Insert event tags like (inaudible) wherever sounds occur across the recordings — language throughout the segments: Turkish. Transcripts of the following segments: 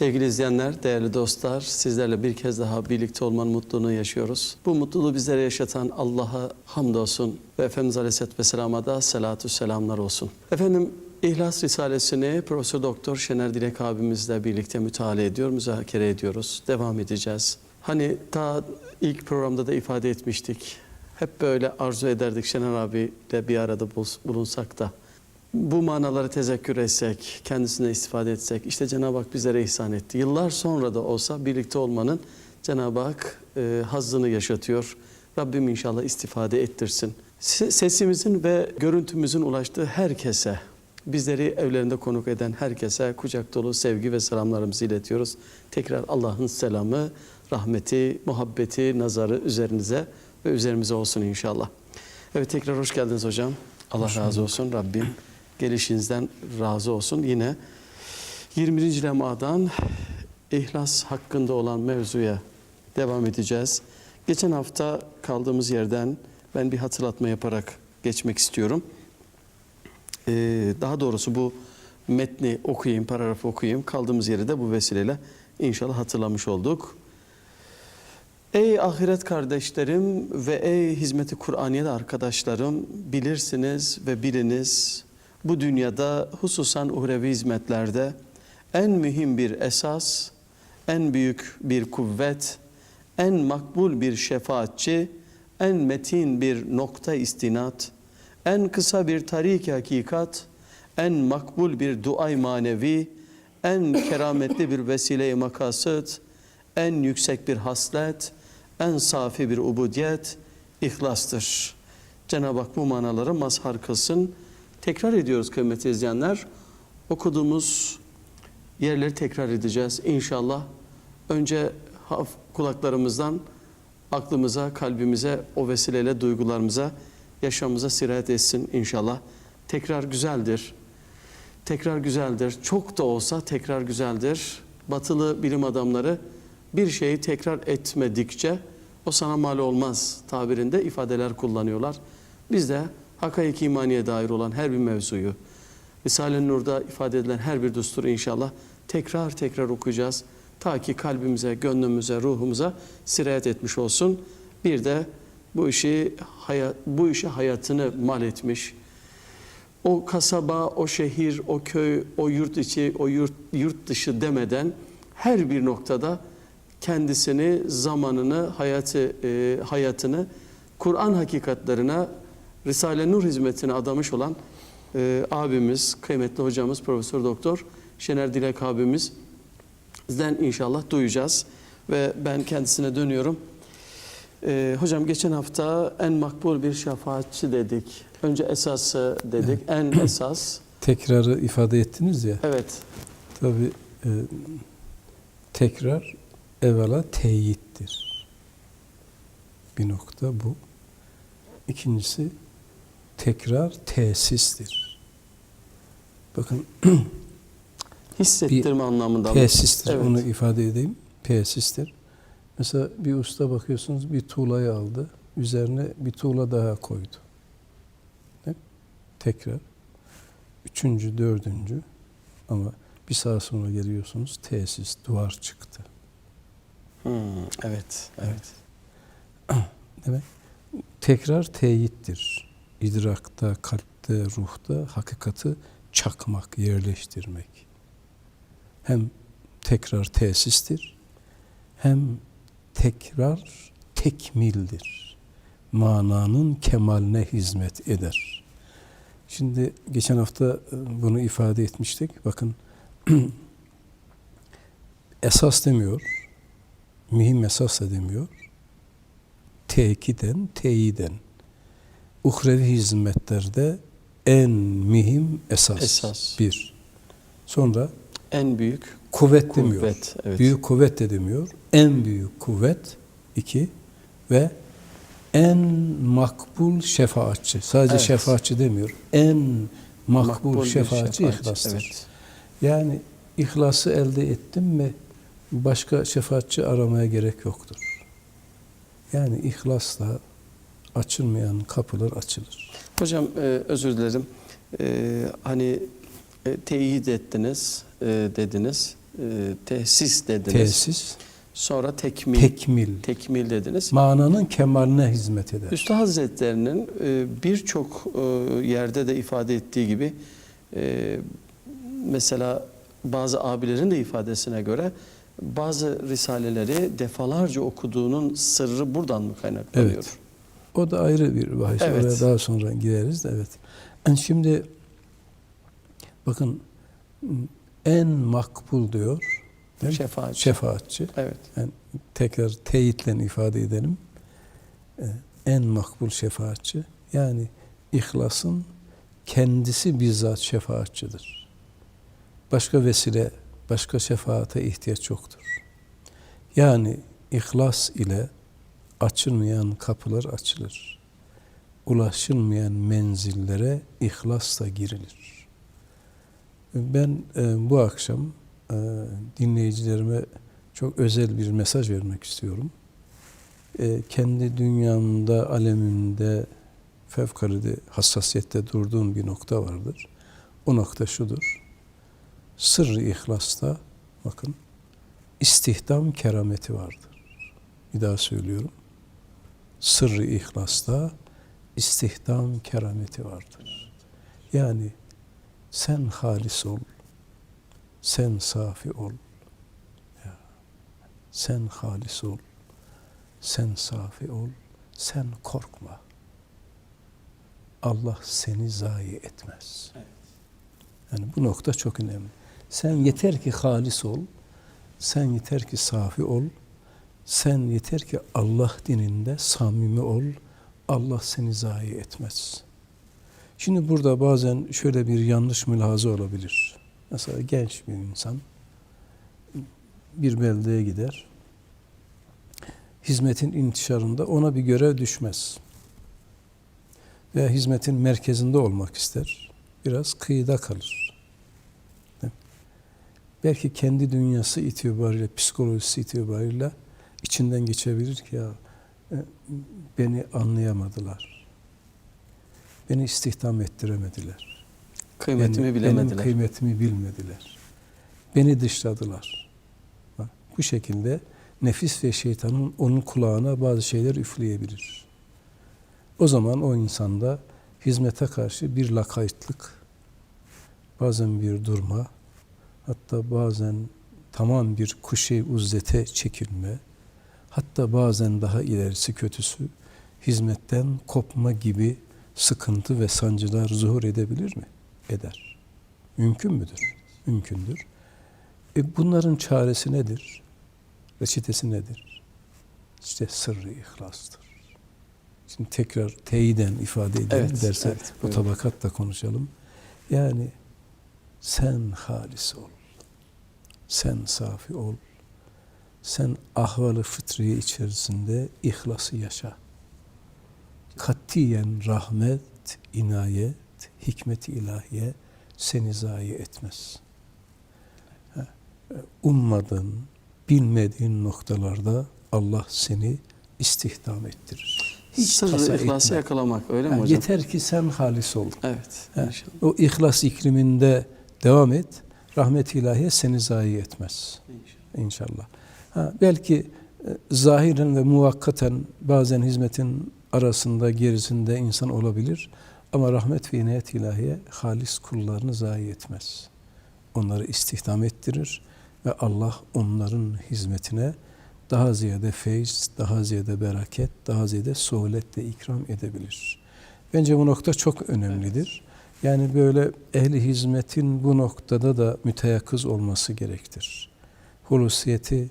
Sevgili izleyenler, değerli dostlar, sizlerle bir kez daha birlikte olmanın mutluluğunu yaşıyoruz. Bu mutluluğu bizlere yaşatan Allah'a hamdolsun ve Efendimiz Aleyhisselatü Vesselam'a da selatü selamlar olsun. Efendim, İhlas Risalesini Profesör Doktor Şener Dilek abimizle birlikte müteala ediyor, müzakere ediyoruz. Devam edeceğiz. Hani ta ilk programda da ifade etmiştik. Hep böyle arzu ederdik Şener abiyle bir arada bul- bulunsak da bu manaları tezekkür etsek, kendisine istifade etsek, işte Cenab-ı Hak bizlere ihsan etti. Yıllar sonra da olsa birlikte olmanın Cenab-ı Hak e, hazzını yaşatıyor. Rabbim inşallah istifade ettirsin. Se- Sesimizin ve görüntümüzün ulaştığı herkese, bizleri evlerinde konuk eden herkese kucak dolu sevgi ve selamlarımızı iletiyoruz. Tekrar Allah'ın selamı, rahmeti, muhabbeti, nazarı üzerinize ve üzerimize olsun inşallah. Evet tekrar hoş geldiniz hocam. Allah razı olsun Rabbim. Gelişinizden razı olsun. Yine 21. lemadan ihlas hakkında olan mevzuya devam edeceğiz. Geçen hafta kaldığımız yerden ben bir hatırlatma yaparak geçmek istiyorum. Ee, daha doğrusu bu metni okuyayım, paragrafı okuyayım. Kaldığımız yeri de bu vesileyle inşallah hatırlamış olduk. Ey ahiret kardeşlerim ve ey hizmeti Kur'aniye arkadaşlarım bilirsiniz ve biliniz bu dünyada hususan uhrevi hizmetlerde en mühim bir esas, en büyük bir kuvvet, en makbul bir şefaatçi, en metin bir nokta istinat, en kısa bir tarik hakikat, en makbul bir duay manevi, en kerametli bir vesile-i makasıt, en yüksek bir haslet, en safi bir ubudiyet, ihlastır. Cenab-ı Hak bu manaları mazhar kılsın. Tekrar ediyoruz kıymetli izleyenler. Okuduğumuz yerleri tekrar edeceğiz inşallah. Önce kulaklarımızdan aklımıza, kalbimize, o vesileyle duygularımıza, yaşamımıza sirayet etsin inşallah. Tekrar güzeldir. Tekrar güzeldir. Çok da olsa tekrar güzeldir. Batılı bilim adamları bir şeyi tekrar etmedikçe o sana mal olmaz tabirinde ifadeler kullanıyorlar. Biz de hakaik imaniye dair olan her bir mevzuyu, Risale-i Nur'da ifade edilen her bir düsturu inşallah tekrar tekrar okuyacağız. Ta ki kalbimize, gönlümüze, ruhumuza sirayet etmiş olsun. Bir de bu işi hayat, bu işe hayatını mal etmiş, o kasaba, o şehir, o köy, o yurt içi, o yurt, yurt dışı demeden her bir noktada kendisini, zamanını, hayatı, e, hayatını Kur'an hakikatlerine, Risale-i Nur hizmetine adamış olan e, abimiz, kıymetli hocamız Profesör Doktor Şener Dilek abimizden inşallah duyacağız. Ve ben kendisine dönüyorum. E, hocam geçen hafta en makbul bir şefaatçi dedik. Önce esası dedik. En (clears throat) esas. Tekrarı ifade ettiniz ya. Evet. Tabi tekrar evvela teyittir. Bir nokta bu. İkincisi tekrar tesistir. Bakın (clears throat) Hissettirme anlamında. mı? tesistir. Evet. Onu ifade edeyim. Tesistir. Mesela bir usta bakıyorsunuz bir tuğlayı aldı. Üzerine bir tuğla daha koydu. Ne? Tekrar. Üçüncü, dördüncü. Ama bir saat sonra geliyorsunuz tesis, duvar çıktı. Hmm, evet, evet. (clears throat) Demek tekrar teyittir. İdrakta, kalpte, ruhta hakikati çakmak, yerleştirmek. Hem tekrar tesistir, hem tekrar tekmildir. Mananın kemaline hizmet eder. Şimdi geçen hafta e, bunu ifade etmiştik. Bakın (clears throat) esas demiyor, mühim esas da demiyor tekiden, teyiden. Uhrevi hizmetlerde en mühim esas. Esas. Bir. Sonra En büyük kuvvet, demiyor. kuvvet. Evet. Büyük kuvvet de demiyor. En büyük kuvvet. iki Ve en makbul şefaatçi. Sadece Evet. şefaatçi demiyor. En makbul, bir şefaatçi, şefaatçi, ihlastır. Evet. Yani ihlası elde ettim mi başka şefaatçi aramaya gerek yoktur. Yani ihlasla açılmayan kapılar açılır. Hocam e, özür dilerim. E, hani e, teyit ettiniz, e, dediniz. e, tesis dediniz. Tesis, Sonra tekmil. tekmil. tekmil dediniz. Mananın kemaline hizmet eder. Üstad Hazretlerinin e, birçok e, yerde de ifade ettiği gibi e, mesela bazı abilerin de ifadesine göre bazı risaleleri defalarca okuduğunun sırrı buradan mı kaynaklanıyor? Evet. O da ayrı bir bahis. Evet. Oraya daha sonra gireriz de evet. Yani şimdi bakın en makbul diyor. değil mi? Şefaat. Şefaatçi. Evet. Yani tekrar teyitle ifade edelim. Ee, En makbul şefaatçi. Yani ihlasın kendisi bizzat şefaatçidir. Başka vesile, başka şefaate ihtiyaç yoktur. Yani ihlas ile açılmayan kapılar açılır. Ulaşılmayan menzillere ihlasla girilir. Ben e, bu akşam e, dinleyicilerime çok özel bir mesaj vermek istiyorum. E, kendi dünyamda, alemimde fevkalade hassasiyette durduğum bir nokta vardır. O nokta şudur. Sırrı ihlasta bakın istihdam kerameti vardır. Bir daha söylüyorum. Sırrı ihlasta istihdam kerameti vardır. Yani sen halis ol, sen safi ol. Ya, sen halis ol, sen safi ol, sen korkma. Allah seni zayi etmez. Yani bu nokta çok önemli. Sen yeter ki halis ol, sen yeter ki safi ol, sen yeter ki Allah dininde samimi ol, Allah seni zayi etmez. Şimdi burada bazen şöyle bir yanlış mülahaza olabilir. Mesela genç bir insan bir beldeye gider. Hizmetin intişarında ona bir görev düşmez. Veya hizmetin merkezinde olmak ister. Biraz kıyıda kalır. Belki kendi dünyası itibariyle, psikolojisi itibariyle içinden geçebilir ki ya e, beni anlayamadılar. Beni istihdam ettiremediler. Kıymetimi Benim- bilemediler. Benim kıymetimi bilmediler. Beni dışladılar. Bak, bu şekilde nefis ve şeytanın onun kulağına bazı şeyler üfleyebilir. O zaman o insanda hizmete karşı bir lakaytlık, bazen bir durma, hatta bazen tamam bir kuşe uzzete çekilme, hatta bazen daha ilerisi kötüsü hizmetten kopma gibi sıkıntı ve sancılar zuhur edebilir mi? Eder. Mümkün müdür? Mümkündür. E bunların çaresi nedir? Reçetesi nedir? İşte sırrı ihlastır. Şimdi tekrar teyiden ifade edelim Evet, derse evet, bu tabakatla konuşalım. Yani sen halis ol. Sen safi ol. Sen ahvalı fıtriye içerisinde ihlası yaşa. Katiyen rahmet, inayet, hikmeti ilahiye seni zayi etmez. Ummadığın, bilmediğin noktalarda Allah seni istihdam ettirir. Hiç Sırrı ihlası etme. yakalamak öyle mi Ha, hocam? Yeter ki sen halis ol. Evet. Ha, inşallah. O ihlas ikliminde devam et. Rahmet ilahiye seni zayi etmez. İnşallah. Ha, belki e, zahiren ve muvakkaten bazen hizmetin arasında gerisinde insan olabilir. Ama rahmet ve inayet ilahiye halis kullarını zayi etmez. Onları istihdam ettirir ve Allah onların hizmetine daha ziyade feyz, daha ziyade bereket, daha ziyade suhuletle ikram edebilir. Bence bu nokta çok önemlidir. Yani böyle ehli hizmetin bu noktada da müteyakkız olması gerektir. Hulusiyeti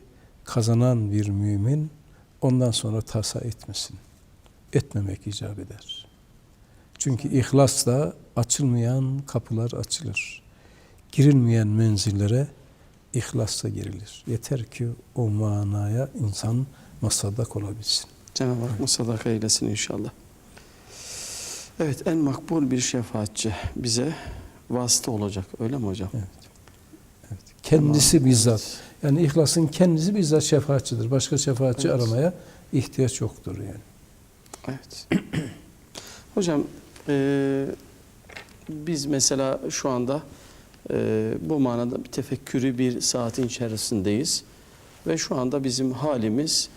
kazanan bir mümin ondan sonra tasa etmesin. Etmemek icap eder. Çünkü ihlasla açılmayan kapılar açılır. Girilmeyen menzillere ihlasla girilir. Yeter ki o manaya insan masadak olabilsin. Cenab-ı Hak musadaka eylesin inşallah. Evet en makbul bir şefaatçi bize vasıta olacak öyle mi hocam? Evet. Evet. Kendisi Tamam, bizzat. evet. Yani ihlasın kendisi bizzat şefaatçidir. Başka şefaatçi Evet. aramaya ihtiyaç yoktur yani. Evet. (clears throat) Hocam e, biz mesela şu anda Ee, bu manada bir tefekkürü bir saatin içerisindeyiz. Ve şu anda bizim halimiz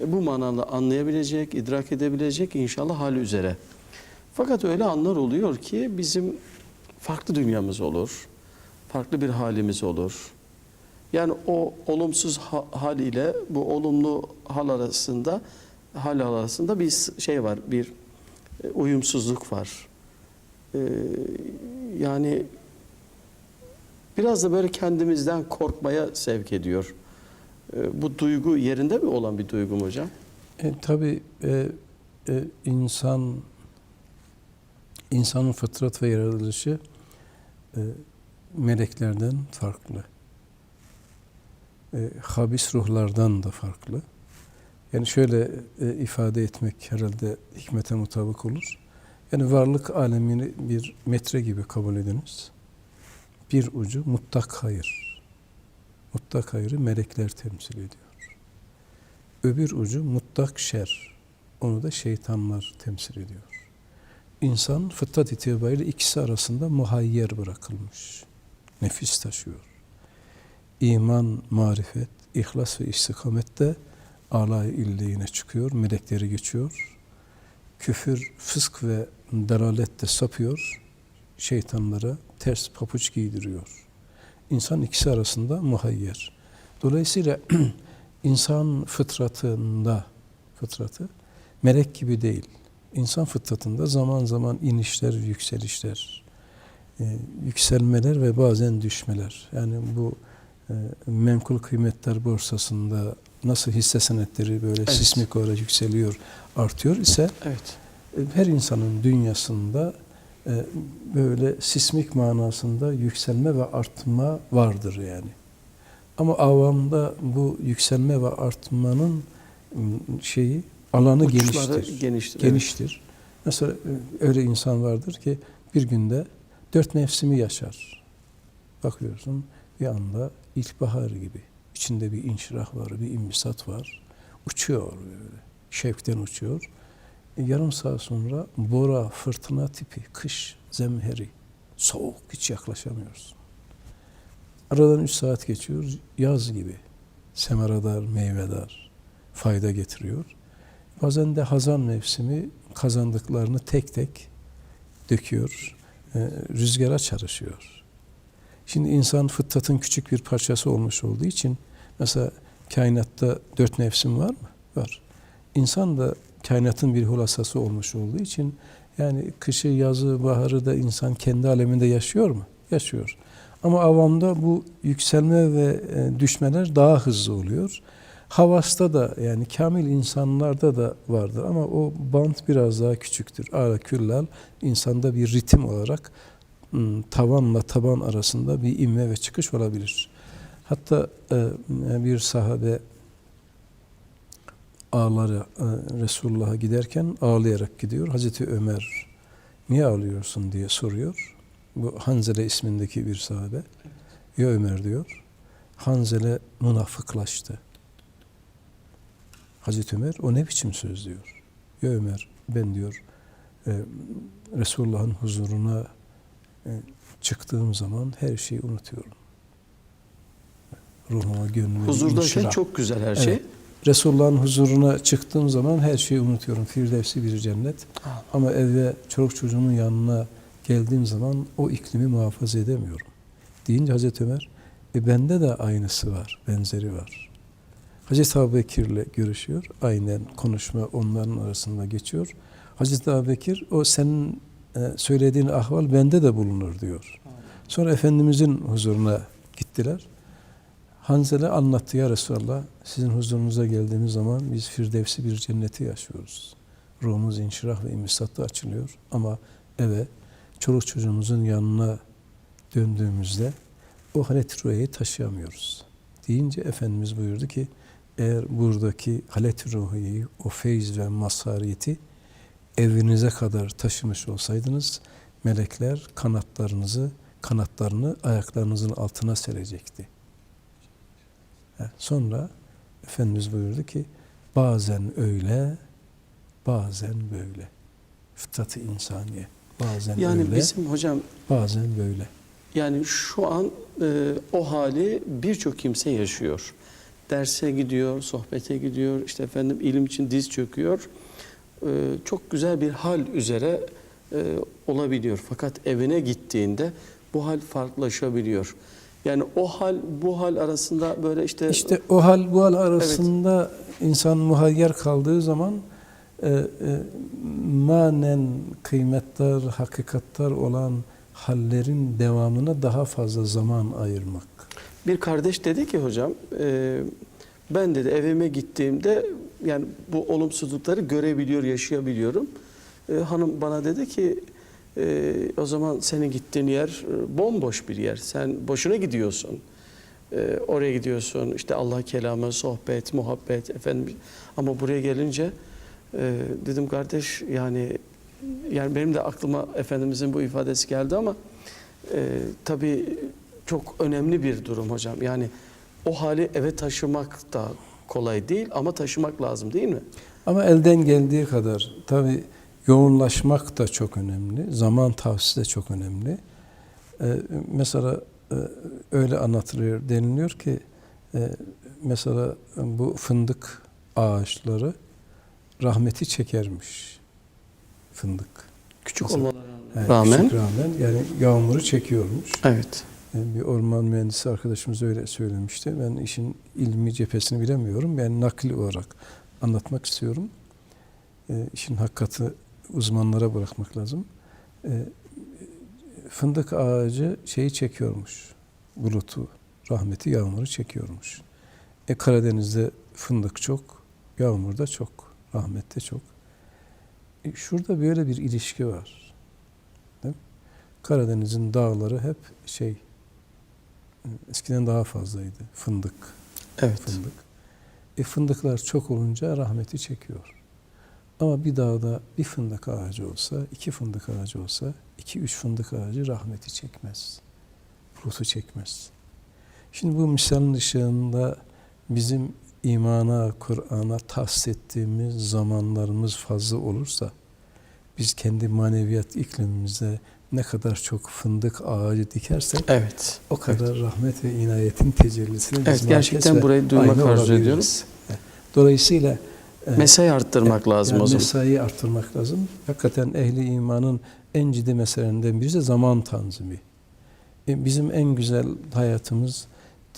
e, bu manada anlayabilecek, idrak edebilecek inşallah hali üzere. Fakat öyle anlar oluyor ki bizim farklı dünyamız olur, farklı bir halimiz olur. Yani o olumsuz ha- hal ile bu olumlu hal arasında hal arasında bir şey var, bir e, uyumsuzluk var. Ee, yani biraz da böyle kendimizden korkmaya sevk ediyor. Ee, bu duygu yerinde mi olan bir duygu mu hocam? E, tabii e, e, insan insanın fıtrat ve yaratılışı e, meleklerden farklı. E, habis ruhlardan da farklı. Yani şöyle e, ifade etmek herhalde hikmete mutabık olur. Yani varlık alemini bir metre gibi kabul ediniz. Bir ucu mutlak hayır. Mutlak hayrı melekler temsil ediyor. Öbür ucu mutlak şer. Onu da şeytanlar temsil ediyor. İnsan fıtrat itibariyle ikisi arasında muhayyer bırakılmış. Nefis taşıyor. İman, marifet, ihlas ve istikamette alay illiğine çıkıyor, melekleri geçiyor. Küfür, fısk ve dalalette sapıyor, şeytanlara ters papuç giydiriyor. İnsan ikisi arasında muhayyer. Dolayısıyla (clears throat) insan fıtratında, fıtratı melek gibi değil. İnsan fıtratında zaman zaman inişler, yükselişler, e, yükselmeler ve bazen düşmeler. Yani bu menkul kıymetler borsasında nasıl hisse senetleri böyle Evet. sismik olarak yükseliyor, artıyor ise Evet. e, her insanın dünyasında e, böyle sismik manasında yükselme ve artma vardır yani. Ama avamda bu yükselme ve artmanın şeyi alanı Uçları geniştir. geniştir. Geniştir. Mesela e, öyle insan vardır ki bir günde dört mevsimi yaşar. Bakıyorsun bir anda ilkbahar gibi. İçinde bir inşirah var, bir imbisat var. Uçuyor böyle. Şevkten uçuyor. E, yarım saat sonra bora, fırtına tipi, kış, zemheri. Soğuk, hiç yaklaşamıyorsun. Aradan üç saat geçiyor, yaz gibi. Semaradar, meyvedar, fayda getiriyor. Bazen de hazan mevsimi kazandıklarını tek tek döküyor, e, rüzgara çalışıyor. Şimdi insan fıtratın küçük bir parçası olmuş olduğu için mesela kainatta dört mevsim var mı? Var. İnsan da kainatın bir hulasası olmuş olduğu için yani kışı, yazı, baharı da insan kendi aleminde yaşıyor mu? Yaşıyor. Ama avamda bu yükselme ve e, düşmeler daha hızlı oluyor. Havasta da yani kamil insanlarda da vardır ama o bant biraz daha küçüktür. Ara küllal insanda bir ritim olarak tavanla taban arasında bir inme ve çıkış olabilir. Hatta e, bir sahabe ağları e, Resulullah'a giderken ağlayarak gidiyor. Hazreti Ömer niye ağlıyorsun diye soruyor. Bu Hanzele ismindeki bir sahabe. Ya Ömer diyor. Hanzele münafıklaştı. Hazreti Ömer o ne biçim söz diyor. Ya Ömer ben diyor e, Resulullah'ın huzuruna çıktığım zaman her şeyi unutuyorum. Ruhuma, gönlüme Huzurdayken inşirah. çok güzel her şey. Evet. Resulullah'ın huzuruna çıktığım zaman her şeyi unutuyorum. Firdevsi bir cennet. Ha. Ama eve çoluk çocuğumun yanına geldiğim zaman o iklimi muhafaza edemiyorum. Deyince Hazreti Ömer, e bende de aynısı var, benzeri var. Hazreti Abubekir'le görüşüyor. Aynen konuşma onların arasında geçiyor. Hazreti Abubekir o senin söylediğin ahval bende de bulunur diyor. Sonra Efendimizin huzuruna gittiler. Hanzele anlattı ya Resulallah sizin huzurunuza geldiğimiz zaman biz firdevsi bir cenneti yaşıyoruz. Ruhumuz inşirah ve imbisatta açılıyor ama eve çoluk çocuğumuzun yanına döndüğümüzde o halet ruhiyeyi taşıyamıyoruz. Deyince Efendimiz buyurdu ki eğer buradaki halet ruhiyeyi, o feyz ve mazhariyeti evinize kadar taşımış olsaydınız melekler kanatlarınızı kanatlarını ayaklarınızın altına serecekti. Sonra Efendimiz buyurdu ki bazen öyle, bazen böyle. Fıtratı insaniye. Bazen Yani öyle, bizim hocam bazen böyle. Yani şu an e, o hali birçok kimse yaşıyor. Derse gidiyor, sohbete gidiyor, işte efendim ilim için diz çöküyor. E, çok güzel bir hal üzere e, olabiliyor. Fakat evine gittiğinde bu hal farklılaşabiliyor. Yani o hal bu hal arasında böyle işte, İşte o hal bu hal arasında insan muhayyer kaldığı zaman e, e, manen kıymetler, hakikatler olan hallerin devamına daha fazla zaman ayırmak. Bir kardeş dedi ki hocam, e, ben dedi evime gittiğimde yani bu olumsuzlukları görebiliyor, yaşayabiliyorum. E, hanım bana dedi ki, e, o zaman senin gittiğin yer e, bomboş bir yer. Sen boşuna gidiyorsun. E, oraya gidiyorsun, işte Allah kelamı, sohbet, muhabbet, efendim. Ama buraya gelince e, dedim kardeş yani yani benim de aklıma Efendimizin bu ifadesi geldi ama e, tabii çok önemli bir durum hocam. Yani o hali eve taşımak da kolay değil ama taşımak lazım değil mi? Ama elden geldiği kadar tabi yoğunlaşmak da çok önemli. Zaman tavsiyesi de çok önemli. Ee, mesela e, öyle anlatılıyor deniliyor ki e, mesela bu fındık ağaçları rahmeti çekermiş. Fındık. Küçük olmalarına rağmen. küçük rağmen yani yağmuru çekiyormuş. Evet. Yani bir orman mühendisi arkadaşımız öyle söylemişti. Ben işin ilmi cephesini bilemiyorum. Ben nakli olarak anlatmak istiyorum. E, işin hakikati uzmanlara bırakmak lazım. E, fındık ağacı şeyi çekiyormuş. Bulutu, rahmeti, yağmuru çekiyormuş. E Karadeniz'de fındık çok, yağmur da çok, rahmet de çok. E, şurada böyle bir ilişki var. Karadeniz'in dağları hep şey, eskiden daha fazlaydı. Fındık, Evet. fındık. E fındıklar çok olunca rahmeti çekiyor. Ama bir dağda bir fındık ağacı olsa, iki fındık ağacı olsa, iki üç fındık ağacı rahmeti çekmez. Bulutu çekmez. Şimdi bu misalin ışığında bizim imana, Kur'an'a tahsis ettiğimiz zamanlarımız fazla olursa, biz kendi maneviyat iklimimizde ne kadar çok fındık ağacı dikersek, Evet. o kadar rahmet ve inayetin tecellisine biz Evet, gerçekten burayı duymak arzu ediyoruz. Dolayısıyla e, Mesai arttırmak lazım yani o zaman. mesaiyi arttırmak lazım. Hakikaten ehli imanın en ciddi meselelerinden birisi de zaman tanzimi. E, bizim en güzel hayatımız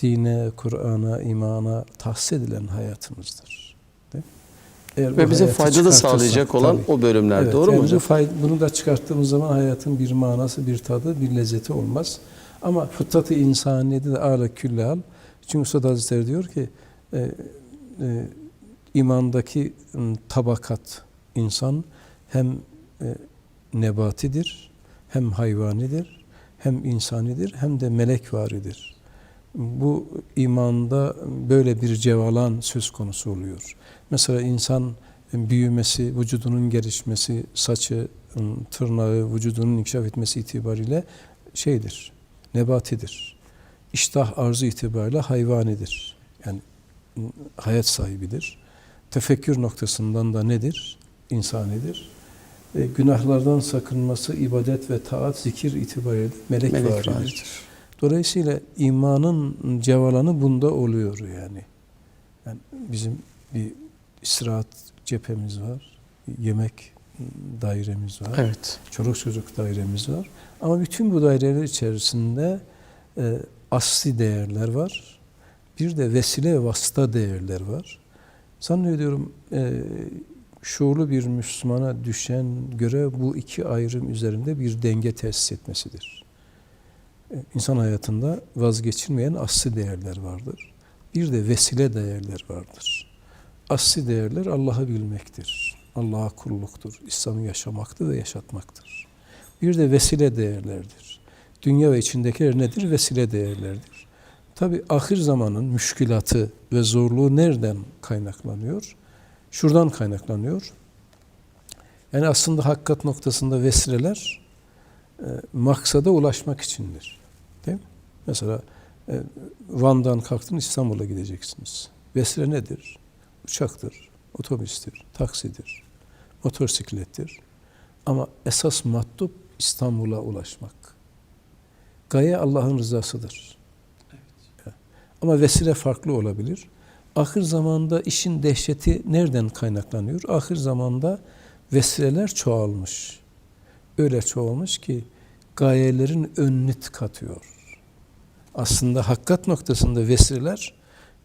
dine, Kur'an'a, imana tahsis edilen hayatımızdır. Eğer Ve bize fayda da sağlayacak olan tabii. o bölümler. Evet, Doğru yani mu hocam? fay- bunu da çıkarttığımız zaman hayatın bir manası, bir tadı, bir lezzeti olmaz. Ama fıtratı insaniyeti de ala külli hal. Çünkü Üstad Hazretleri diyor ki e, e, imandaki tabakat insan hem e, nebatidir, hem hayvanidir, hem insanidir, hem de melek varidir. Bu imanda böyle bir cevalan söz konusu oluyor. Mesela insan büyümesi, vücudunun gelişmesi, saçı, tırnağı, vücudunun inkişaf etmesi itibariyle şeydir, nebatidir. İştah arzu itibariyle hayvanidir. Yani hayat sahibidir. Tefekkür noktasından da nedir? İnsanidir. E, günahlardan sakınması, ibadet ve taat, zikir itibariyle melek, Melek varidir. varidir. Dolayısıyla imanın cevalanı bunda oluyor yani. yani bizim bir istirahat cephemiz var, yemek dairemiz var, Evet. çoluk çocuk dairemiz var. Ama bütün bu daireler içerisinde e, asli değerler var. Bir de vesile ve vasıta değerler var. Zannediyorum e, şuurlu bir Müslümana düşen görev bu iki ayrım üzerinde bir denge tesis etmesidir. İnsan hayatında vazgeçilmeyen asli değerler vardır. Bir de vesile değerler vardır. Asli değerler Allah'ı bilmektir. Allah'a kulluktur. İslam'ı yaşamaktır ve yaşatmaktır. Bir de vesile değerlerdir. Dünya ve içindekiler nedir? Vesile değerlerdir. Tabi ahir zamanın müşkilatı ve zorluğu nereden kaynaklanıyor? Şuradan kaynaklanıyor. Yani aslında hakikat noktasında vesileler e, maksada ulaşmak içindir. Değil mi? Mesela e, Van'dan kalktın İstanbul'a gideceksiniz. Vesile nedir? Uçaktır, otobüstür, taksidir, motosiklettir. Ama esas matlup İstanbul'a ulaşmak. Gaye Allah'ın rızasıdır. Ama vesile farklı olabilir. Ahir zamanda işin dehşeti nereden kaynaklanıyor? Ahir zamanda vesileler çoğalmış. Öyle çoğalmış ki gayelerin önünü tıkatıyor. Aslında hakikat noktasında vesileler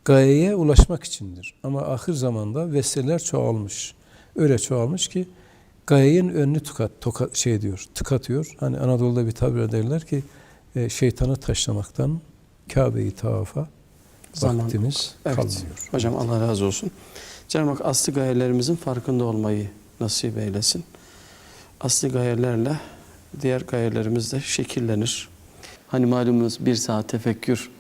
gayeye ulaşmak içindir. Ama ahir zamanda vesileler çoğalmış. Öyle çoğalmış ki gayenin önünü tıkat, toka, şey diyor, tıkatıyor. Hani Anadolu'da bir tabir derler ki e, şeytanı taşlamaktan Kabe'yi tavafa Zaman- vaktimiz Evet. kalmıyor. Hocam Allah razı olsun. Cenab-ı Hak aslı gayelerimizin farkında olmayı nasip eylesin. Aslı gayelerle diğer gayelerimiz de şekillenir. Hani malumunuz bir saat tefekkür,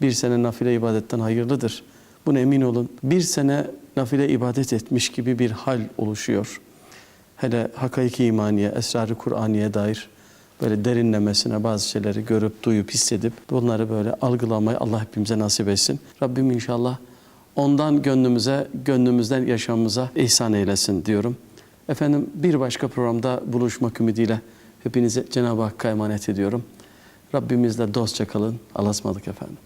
bir sene nafile ibadetten hayırlıdır. Buna emin olun. Bir sene nafile ibadet etmiş gibi bir hal oluşuyor. Hele hakaiki imaniye, esrarı Kur'aniye dair böyle derinlemesine bazı şeyleri görüp, duyup, hissedip bunları böyle algılamayı Allah hepimize nasip etsin. Rabbim inşallah ondan gönlümüze, gönlümüzden yaşamımıza ihsan eylesin diyorum. Efendim bir başka programda buluşmak ümidiyle hepinize Cenab-ı Hakk'a emanet ediyorum. Rabbimizle dostça kalın. Allah'a ısmarladık efendim.